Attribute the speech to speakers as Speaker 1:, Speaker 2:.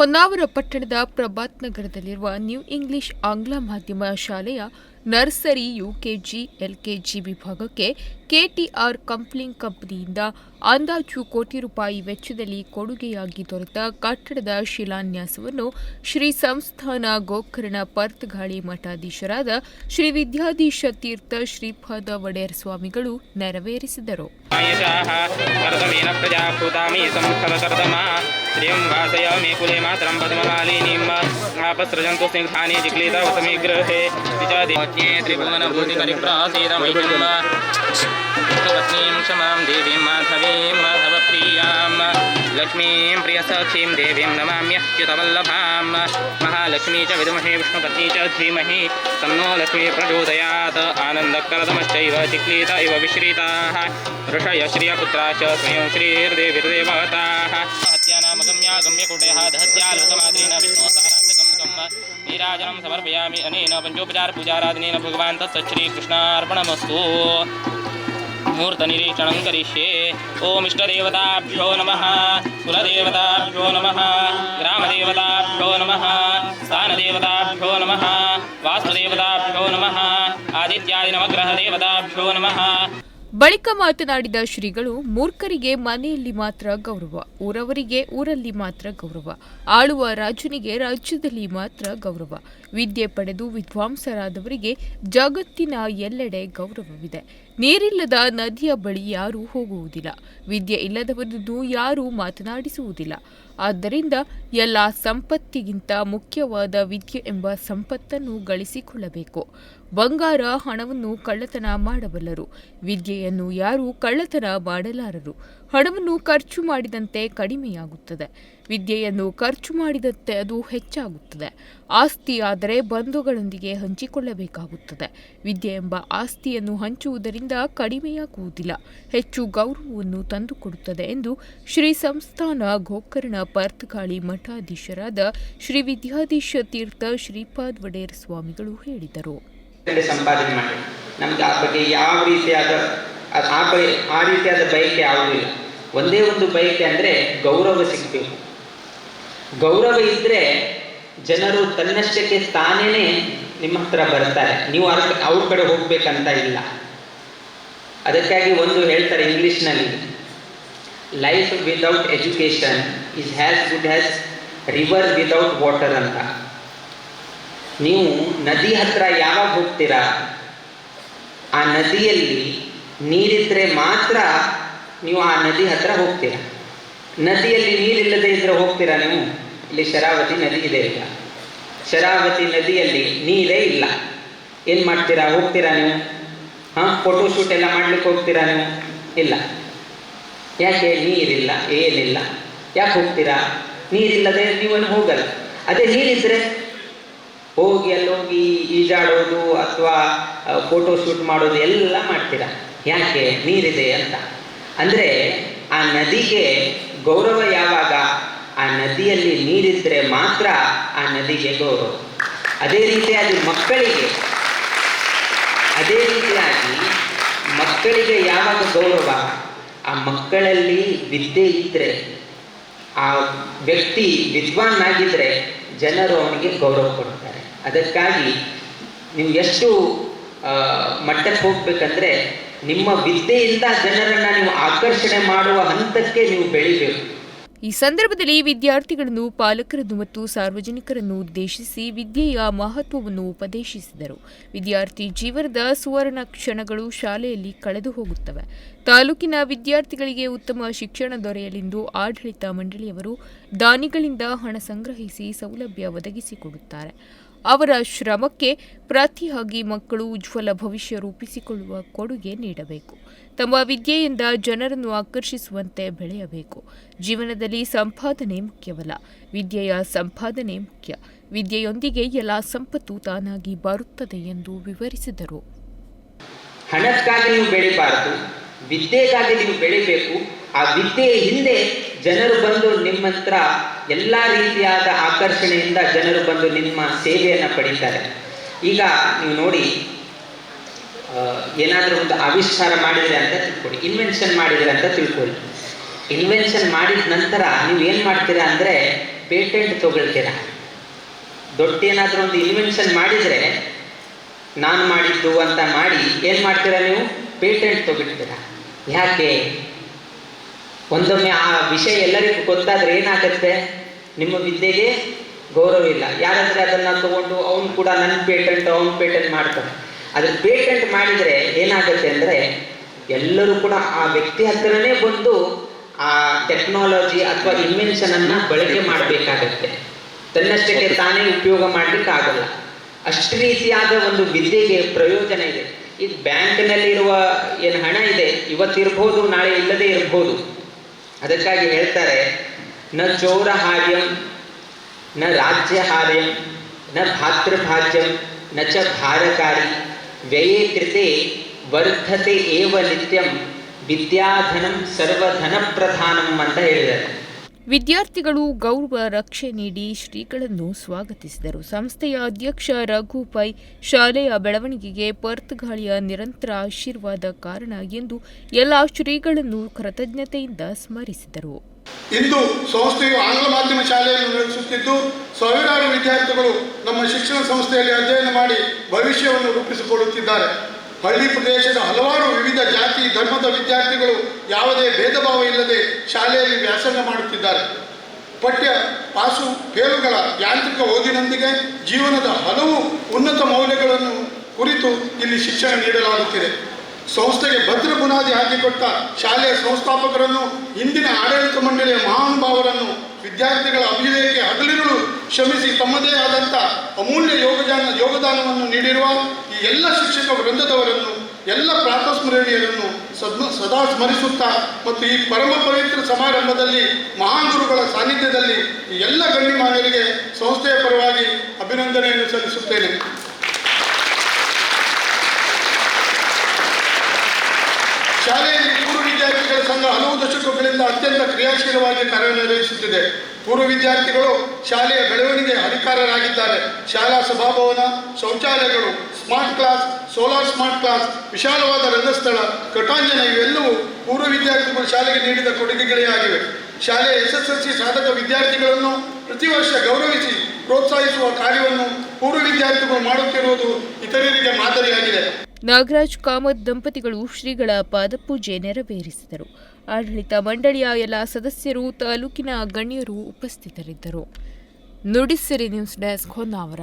Speaker 1: ಹೊನ್ನಾವರ ಪಟ್ಟಣದ ಪ್ರಭಾತ್ ನಗರದಲ್ಲಿರುವ new English ಆಂಗ್ಲ ಮಾಧ್ಯಮ ಶಾಲೆಯ ನರ್ಸರಿ ಯುಕೆಜಿ, ಎಲ್ಕೆಜಿ ವಿಭಾಗಕ್ಕೆ ಕೆಟಿಆರ್ ಕಂಪ್ಲಿಂಗ್ ಕಂಪನಿಯಿಂದ ಅಂದಾಜು ಕೋಟಿ ರೂಪಾಯಿ ವೆಚ್ಚದಲ್ಲಿ ಕೊಡುಗೆಯಾಗಿ ದೊರೆತ ಕಟ್ಟಡದ ಶಿಲಾನ್ಯಾಸವನ್ನು ಶ್ರೀ ಸಂಸ್ಥಾನ ಗೋಕರ್ಣ ಪರ್ತಗಾಳಿ ಮಠಾಧೀಶರಾದ ಶ್ರೀ ವಿದ್ಯಾಧೀಶ ತೀರ್ಥ ಶ್ರೀಪಾದ ಒಡೆಯರ್ ಸ್ವಾಮಿಗಳು ನೆರವೇರಿಸಿದರು.
Speaker 2: आयुषाः। कर्दमेन प्रजा भूतामि संस्थतकर्दमा श्रियं मे कुले मातरं पद्ममालिनीम्। आपसृजन्तु स्निग्धानि जिग्लीतवसमे गृहे। देवीं माधवीं माधवप्रियाँ लक्ष्मीं प्रियसखीं देवीं नमाम्यच्युतवल्लभां महालक्ष्मी च विद्महे, विष्णुपत्नी च धीमहि। तन्नो लक्ष्मी प्रचोदयात्। आनन्दकरदमश्चैव इव विश्रिताः। ऋषय श्रियपुत्राश्च स्वयं श्रीर्देवीर्देवताः। हत्यानामगम्या गम्यकुटयः, दहत्या लोकमात्रेण विष्णो सारान्तकं नीराजनं समर्पयामि अनेन पञ्चोपचारपूजाराधनेन भगवान् ಮೂರ್ತನಿರೀಕ್ಷಣಂ ಕರಿಷ್ಯೆ ಓಂ ಇಷ್ಟದೇವತಾಭ್ಯೋ ನಮಃ ಕುಲದೇವತಾಭ್ಯೋ ನಮಃ ಗ್ರಾಮದೇವತಾಭ್ಯೋ ನಮಃ ಸ್ಥಾನದೇವತಾಭ್ಯೋ ನಮಃ ವಾಸ್ತುದೇವತಾಭ್ಯೋ ನಮಃ ಆದಿತ್ಯಾದಿ ನವಗ್ರಹ ದೇವತಾಭ್ಯೋ ನಮಃ
Speaker 1: ಬಳಿಕ ಮಾತನಾಡಿದ ಶ್ರೀಗಳು, ಮೂರ್ಖರಿಗೆ ಮನೆಯಲ್ಲಿ ಮಾತ್ರ ಗೌರವ, ಊರವರಿಗೆ ಊರಲ್ಲಿ ಮಾತ್ರ ಗೌರವ, ಆಳುವ ರಾಜನಿಗೆ ರಾಜ್ಯದಲ್ಲಿ ಮಾತ್ರ ಗೌರವ, ವಿದ್ಯೆ ಪಡೆದು ವಿದ್ವಾಂಸರಾದವರಿಗೆ ಜಗತ್ತಿನ ಎಲ್ಲೆಡೆ ಗೌರವವಿದೆ. ನೀರಿಲ್ಲದ ನದಿಯ ಬಳಿ ಯಾರೂ ಹೋಗುವುದಿಲ್ಲ. ವಿದ್ಯೆ ಇಲ್ಲದವರನ್ನು ಯಾರೂ ಮಾತನಾಡಿಸುವುದಿಲ್ಲ. ಆದ್ದರಿಂದ ಎಲ್ಲ ಸಂಪತ್ತಿಗಿಂತ ಮುಖ್ಯವಾದ ವಿದ್ಯೆ ಎಂಬ ಸಂಪತ್ತನ್ನು ಗಳಿಸಿಕೊಳ್ಳಬೇಕು. ಬಂಗಾರ ಹಣವನ್ನು ಕಳ್ಳತನ ಮಾಡಬಲ್ಲರು. ವಿದ್ಯೆಯನ್ನು ಯಾರೂ ಕಳ್ಳತನ ಮಾಡಲಾರರು. ಹಣವನ್ನು ಖರ್ಚು ಮಾಡಿದಂತೆ ಕಡಿಮೆಯಾಗುತ್ತದೆ. ವಿದ್ಯೆಯನ್ನು ಖರ್ಚು ಮಾಡಿದಂತೆ ಅದು ಹೆಚ್ಚಾಗುತ್ತದೆ. ಆಸ್ತಿ ಆದರೆ ಬಂಧುಗಳೊಂದಿಗೆ ಹಂಚಿಕೊಳ್ಳಬೇಕಾಗುತ್ತದೆ. ವಿದ್ಯೆ ಎಂಬ ಆಸ್ತಿಯನ್ನು ಹಂಚುವುದರಿಂದ ಕಡಿಮೆಯಾಗುವುದಿಲ್ಲ. ಹೆಚ್ಚು ಗೌರವವನ್ನು ತಂದುಕೊಡುತ್ತದೆ ಎಂದು ಶ್ರೀ ಸಂಸ್ಥಾನ ಗೋಕರ್ಣ ಪರ್ತಗಾಳಿ ಮಠಾಧೀಶರಾದ ಶ್ರೀ ವಿದ್ಯಾಧೀಶ ತೀರ್ಥ ಶ್ರೀಪಾದ್ ವಡೇರ್ ಸ್ವಾಮಿಗಳು ಹೇಳಿದರು.
Speaker 3: ಸಂಪಾದನೆ ಮಾಡಿ. ನಮ್ಗೆ ಆ ಬಗ್ಗೆ ಯಾವ ರೀತಿಯಾದ ಆ- ಆ ಬೈ, ಆ ರೀತಿಯಾದ ಬಯಕೆ ಯಾವುದೂ ಇಲ್ಲ. ಒಂದೇ ಒಂದು ಬಯಕೆ ಅಂದರೆ ಗೌರವ ಸಿಗಬೇಕು. ಗೌರವ ಇದ್ದರೆ ಜನರು ತನ್ನಷ್ಟಕ್ಕೆ ತಾನೇ ನಿಮ್ಮ ಹತ್ರ ಬರ್ತಾರೆ. ನೀವು ಅವ್ರ ಅವ್ರ ಕಡೆ ಹೋಗ್ಬೇಕಂತ ಇಲ್ಲ. ಅದಕ್ಕಾಗಿ ಒಂದು ಹೇಳ್ತಾರೆ ಇಂಗ್ಲೀಷ್ನಲ್ಲಿ life without education is has good has river without water ಅಂತ. ನೀವು ನದಿ ಹತ್ರ ಯಾವಾಗ ಹೋಗ್ತೀರಾ? ಆ ನದಿಯಲ್ಲಿ ನೀರಿದ್ರೆ ಮಾತ್ರ ನೀವು ಆ ನದಿ ಹತ್ರ ಹೋಗ್ತೀರಾ. ನದಿಯಲ್ಲಿ ನೀರಿಲ್ಲದೆ ಇದ್ರೆ ಹೋಗ್ತೀರಾ ನೀವು? ಇಲ್ಲಿ ಶರಾವತಿ ನದಿ ಇದೆ ಇಲ್ಲ ಶರಾವತಿ ನದಿಯಲ್ಲಿ ನೀರೇ ಇಲ್ಲ. ಏನು ಮಾಡ್ತೀರಾ? ಹೋಗ್ತೀರಾ ನೀವು? ಹಾಂ? ಫೋಟೋ ಶೂಟ್ ಎಲ್ಲ ಮಾಡ್ಲಿಕ್ಕೆ ಹೋಗ್ತೀರಾ ನೀವು? ಇಲ್ಲ. ಯಾಕೆ? ನೀರಿಲ್ಲ, ಏನಿಲ್ಲ. ಯಾಕೆ ಹೋಗ್ತೀರಾ? ನೀರಿಲ್ಲದೆ ನೀವನ್ನು ಹೋಗಲ್ಲ. ಅದೇ ನೀರಿದ್ರೆ ಹೋಗಿ ಅಲ್ಲಿ ಹೋಗಿ ಈಜಾಡೋದು ಅಥವಾ ಫೋಟೋ ಶೂಟ್ ಮಾಡೋದು ಎಲ್ಲ ಮಾಡ್ತೀರಾ? ಯಾಕೆ ನೀರಿದೆ ಅಂತ? ಅಂದರೆ ಆ ನದಿಗೆ ಗೌರವ ಯಾವಾಗ? ಆ ನದಿಯಲ್ಲಿ ನೀರಿದ್ರೆ ಮಾತ್ರ ಆ ನದಿಗೆ ಗೌರವ. ಅದೇ ರೀತಿಯಾಗಿ ಮಕ್ಕಳಿಗೆ. ಅದೇ ರೀತಿಯಾಗಿ ಮಕ್ಕಳಿಗೆ ಯಾವಾಗ ಗೌರವ? ಆ ಮಕ್ಕಳಲ್ಲಿ ವಿದ್ಯೆ ಇದ್ದರೆ ಆ ವ್ಯಕ್ತಿ ವಿದ್ವಾನ್ನಾಗಿದ್ದರೆ ಜನರು ಅವನಿಗೆ ಗೌರವ ಕೊಡ್ತಾರೆ. ಅದಕ್ಕಾಗಿ ನೀವು ಎಷ್ಟು ಮಟ್ಟಕ್ಕೆ ಹೋಗ್ಬೇಕಂದ್ರೆ ನಿಮ್ಮ ವಿದ್ಯೆಯಿಂದ ಜನರನ್ನ ನೀವು ಆಕರ್ಷಣೆ ಮಾಡುವ ಹಂತಕ್ಕೆ ನೀವು ಬೆಳಿಬೇಕು.
Speaker 1: ಈ ಸಂದರ್ಭದಲ್ಲಿ ವಿದ್ಯಾರ್ಥಿಗಳನ್ನು, ಪಾಲಕರನ್ನು ಮತ್ತು ಸಾರ್ವಜನಿಕರನ್ನು ಉದ್ದೇಶಿಸಿ ವಿದ್ಯೆಯ ಮಹತ್ವವನ್ನು ಉಪದೇಶಿಸಿದರು. ವಿದ್ಯಾರ್ಥಿ ಜೀವನದ ಸುವರ್ಣ ಕ್ಷಣಗಳು ಶಾಲೆಯಲ್ಲಿ ಕಳೆದು ಹೋಗುತ್ತವೆ. ತಾಲೂಕಿನ ವಿದ್ಯಾರ್ಥಿಗಳಿಗೆ ಉತ್ತಮ ಶಿಕ್ಷಣ ದೊರೆಯಲೆಂದು ಆಡಳಿತ ಮಂಡಳಿಯವರು ದಾನಿಗಳಿಂದ ಹಣ ಸಂಗ್ರಹಿಸಿ ಸೌಲಭ್ಯ ಒದಗಿಸಿಕೊಡುತ್ತಾರೆ. ಅವರ ಶ್ರಮಕ್ಕೆ ಪ್ರತಿಯಾಗಿ ಮಕ್ಕಳು ಉಜ್ವಲ ಭವಿಷ್ಯ ರೂಪಿಸಿಕೊಳ್ಳುವ ಕೊಡುಗೆ ನೀಡಬೇಕು. ತಮ್ಮ ವಿದ್ಯೆಯಿಂದ ಜನರನ್ನು ಆಕರ್ಷಿಸುವಂತೆ ಬೆಳೆಯಬೇಕು. ಜೀವನದಲ್ಲಿ ಸಂಪಾದನೆ ಮುಖ್ಯವಲ್ಲ. ವಿದ್ಯೆಯ ಸಂಪಾದನೆ ಮುಖ್ಯ. ವಿದ್ಯೆಯೊಂದಿಗೆ ಎಲ್ಲ ಸಂಪತ್ತು ತಾನಾಗಿ ಬರುತ್ತದೆ ಎಂದು ವಿವರಿಸಿದರು.
Speaker 3: ಹಣಕ್ಕಾಗಿ ನೀವು ಬೆಳಿಬಾರದು. ವಿದ್ಯೆಗಾಗಿ ನೀವು ಬೆಳಿಬೇಕು. ಆ ವಿದ್ಯೆಯ ಹಿಂದೆ ಜನರು ಬಂದು ನಿಮ್ಮ ಹತ್ರ ಎಲ್ಲ ರೀತಿಯಾದ ಆಕರ್ಷಣೆಯಿಂದ ಜನರು ಬಂದು ನಿಮ್ಮ ಸೇವೆಯನ್ನು ಪಡೀತಾರೆ. ಈಗ ನೀವು ನೋಡಿ ಏನಾದರೂ ಒಂದು ಆವಿಷ್ಕಾರ ಮಾಡಿದರೆ ಅಂತ ತಿಳ್ಕೊಳ್ಳಿ ಇನ್ವೆನ್ಷನ್ ಮಾಡಿದರೆ ಅಂತ ತಿಳ್ಕೊಳ್ಳಿ ಇನ್ವೆನ್ಷನ್ ಮಾಡಿದ ನಂತರ ನೀವು ಏನು ಮಾಡ್ತೀರಾ ಅಂದರೆ ಪೇಟೆಂಟ್ ತೊಗೊಳ್ತೀರಾ. ದೊಡ್ಡ ಏನಾದರೂ ಒಂದು ಇನ್ವೆನ್ಷನ್ ಮಾಡಿದರೆ ನಾನು ಮಾಡಿದ್ದು ಅಂತ ಮಾಡಿ ಏನು ಮಾಡ್ತೀರಾ ನೀವು? ಪೇಟೆಂಟ್ ತೊಗೊಳ್ತೀರಾ. ಯಾಕೆ? ಒಂದೊಮ್ಮೆ ಆ ವಿಷಯ ಎಲ್ಲರಿಗೂ ಗೊತ್ತಾದ್ರೆ ಏನಾಗುತ್ತೆ? ನಿಮ್ಮ ವಿದ್ಯೆಗೆ ಗೌರವ ಇಲ್ಲ. ಯಾರಾದರೆ ಅದನ್ನು ತಗೊಂಡು ಅವನು ಕೂಡ ನನ್ನ ಪೇಟೆಂಟ್ ಅವನು ಪೇಟೆಂಟ್ ಮಾಡ್ತಾನೆ. ಅದ್ರ ಪೇಟೆಂಟ್ ಮಾಡಿದರೆ ಏನಾಗುತ್ತೆ ಅಂದರೆ ಎಲ್ಲರೂ ಕೂಡ ಆ ವ್ಯಕ್ತಿ ಹತ್ರನೇ ಬಂದು ಆ ಟೆಕ್ನಾಲಜಿ ಅಥವಾ ಇನ್ವೆನ್ಷನ್ ಅನ್ನ ಬಳಕೆ ಮಾಡಬೇಕಾಗತ್ತೆ. ತನ್ನಷ್ಟಕ್ಕೆ ತಾನೇ ಉಪಯೋಗ ಮಾಡ್ಲಿಕ್ಕೆ ಆಗಲ್ಲ. ಅಷ್ಟು ರೀತಿಯಾದ ಒಂದು ವಿದ್ಯೆಗೆ ಪ್ರಯೋಜನ ಇದೆ. ಈಗ ಬ್ಯಾಂಕ್ನಲ್ಲಿರುವ ಏನು ಹಣ ಇದೆ ಇವತ್ತಿರ್ಬೋದು ನಾಳೆ ಇಲ್ಲದೆ ಇರ್ಬೋದು. ಅದಕ್ಕಾಗಿ ಹೇಳ್ತಾರೆ ನ ಚೌರಹಾರ್ಯಂ, ನ ರಾಜ್ಯಹಾರ್ಯಂ, ನ ಭಾತೃಭಾಜ್ಯಂ, ನ ಚ ಭಾರಕಾರಿ, ವ್ಯಯೇ ಕೃತೆ ವರ್ಧತೆ ಏವ ನಿತ್ಯಂ, ವಿದ್ಯಾಧನಂ ಸರ್ವಧನ ಪ್ರಧಾನಂ ಅಂತ ಹೇಳಿದ್ದಾರೆ.
Speaker 1: ವಿದ್ಯಾರ್ಥಿಗಳು ಗೌರವ ರಕ್ಷೆ ನೀಡಿ ಶ್ರೀಗಳನ್ನು ಸ್ವಾಗತಿಸಿದರು. ಸಂಸ್ಥೆಯ ಅಧ್ಯಕ್ಷ ರಘು ಪೈ ಶಾಲೆಯ ಬೆಳವಣಿಗೆಗೆ ಪರ್ತುಗಾಳಿಯ ನಿರಂತರ ಆಶೀರ್ವಾದ ಕಾರಣ ಎಂದು ಎಲ್ಲ ಶ್ರೀಗಳನ್ನು ಕೃತಜ್ಞತೆಯಿಂದ ಸ್ಮರಿಸಿದರು.
Speaker 4: ಇಂದು ಸಂಸ್ಥೆಯು ಆಂಗ್ಲ ಮಾಧ್ಯಮ ಶಾಲೆಯನ್ನು ನಡೆಸುತ್ತಿದ್ದು ಸಾವಿರಾರು ವಿದ್ಯಾರ್ಥಿಗಳು ನಮ್ಮ ಶಿಕ್ಷಣ ಸಂಸ್ಥೆಯಲ್ಲಿ ಅಧ್ಯಯನ ಮಾಡಿ ಭವಿಷ್ಯವನ್ನು ರೂಪಿಸಿಕೊಳ್ಳುತ್ತಿದ್ದಾರೆ. ಹಳ್ಳಿ ಪ್ರದೇಶದ ಹಲವಾರು ವಿವಿಧ ಜಾತಿ, ಧರ್ಮದ ವಿದ್ಯಾರ್ಥಿಗಳು ಯಾವುದೇ ಭೇದ ಭಾವ ಇಲ್ಲದೆ ಶಾಲೆಯಲ್ಲಿ ವ್ಯಾಸಂಗ ಮಾಡುತ್ತಿದ್ದಾರೆ. ಪಠ್ಯ ಪಾಸು ಫೇಲುಗಳ ಯಾಂತ್ರಿಕ ಓದಿನೊಂದಿಗೆ ಜೀವನದ ಹಲವು ಉನ್ನತ ಮೌಲ್ಯಗಳನ್ನು ಕುರಿತು ಇಲ್ಲಿ ಶಿಕ್ಷಣ ನೀಡಲಾಗುತ್ತಿದೆ. ಸಂಸ್ಥೆಗೆ ಭದ್ರ ಬುನಾದಿ ಹಾಕಿಕೊಟ್ಟ ಶಾಲೆಯ ಸಂಸ್ಥಾಪಕರನ್ನು ಇಂದಿನ ಆಡಳಿತ ಮಂಡಳಿಯ ಮಹಾನುಭಾವರನ್ನು ವಿದ್ಯಾರ್ಥಿಗಳ ಅಭ್ಯುದಯಕ್ಕೆ ಹಗಲಿರುಳು ಶ್ರಮಿಸಿ ತಮ್ಮದೇ ಆದಂಥ ಅಮೂಲ್ಯ ಯೋಗದಾನ, ಯೋಗದಾನವನ್ನು ನೀಡಿರುವ ಈ ಎಲ್ಲ ಶಿಕ್ಷಕ ವೃಂದದವರನ್ನು, ಎಲ್ಲ ಪ್ರಾತಸ್ಮರಣೀಯರನ್ನು ಸದ್ಮ, ಸದಾ ಸ್ಮರಿಸುತ್ತಾ ಮತ್ತು ಈ ಪರಮ ಪವಿತ್ರ ಸಮಾರಂಭದಲ್ಲಿ ಮಹಾನ್ ಗುರುಗಳ ಸಾನ್ನಿಧ್ಯದಲ್ಲಿ ಎಲ್ಲ ಗಣ್ಯಮಾನ್ಯರಿಗೆ ಸಂಸ್ಥೆಯ ಪರವಾಗಿ ಅಭಿನಂದನೆಯನ್ನು ಸಲ್ಲಿಸುತ್ತೇನೆ. ಶಾಲೆಯಲ್ಲಿ ಪೂರ್ವ ವಿದ್ಯಾರ್ಥಿಗಳ ಸಂಘ ಹಲವು ದಶಕಗಳಿಂದ ಅತ್ಯಂತ ಕ್ರಿಯಾಶೀಲವಾಗಿ ಕಾರ್ಯನಿರ್ವಹಿಸುತ್ತಿದೆ. ಪೂರ್ವ ವಿದ್ಯಾರ್ಥಿಗಳು ಶಾಲೆಯ ಬೆಳವಣಿಗೆ ಅಧಿಕಾರರಾಗಿದ್ದಾರೆ. ಶಾಲಾ ಸಭಾಭವನ, ಶೌಚಾಲಯಗಳು, smart class, solar smart class, ವಿಶಾಲವಾದ ರಂಗಸ್ಥಳ ಕಟಾಂಜನ ಇವೆಲ್ಲವೂ ಪೂರ್ವ ವಿದ್ಯಾರ್ಥಿಗಳು ಶಾಲೆಗೆ ನೀಡಿದ ಕೊಡುಗೆಗಳೇ ಆಗಿವೆ ಶಾಲೆಯ ಎಸ್ ಎಸ್ ಎಲ್ ಸಿ ಸಾಧಕ ವಿದ್ಯಾರ್ಥಿಗಳನ್ನು ಪ್ರತಿ ವರ್ಷ ಗೌರವಿಸಿ ಪ್ರೋತ್ಸಾಹಿಸುವ ಕಾರ್ಯವನ್ನು ಪೂರ್ವ ವಿದ್ಯಾರ್ಥಿಗಳು ಮಾಡುತ್ತಿರುವುದು ಇತರರಿಗೆ ಮಾದರಿಯಾಗಿದೆ.
Speaker 1: ನಾಗರಾಜ್ ಕಾಮತ್ ದಂಪತಿಗಳು ಶ್ರೀಗಳ ಪಾದಪೂಜೆ ನೆರವೇರಿಸಿದರು. ಆಡಳಿತ ಮಂಡಳಿಯ ಎಲ್ಲ ಸದಸ್ಯರು, ತಾಲೂಕಿನ ಗಣ್ಯರು ಉಪಸ್ಥಿತರಿದ್ದರು. Nudisiri news desk Honnavar.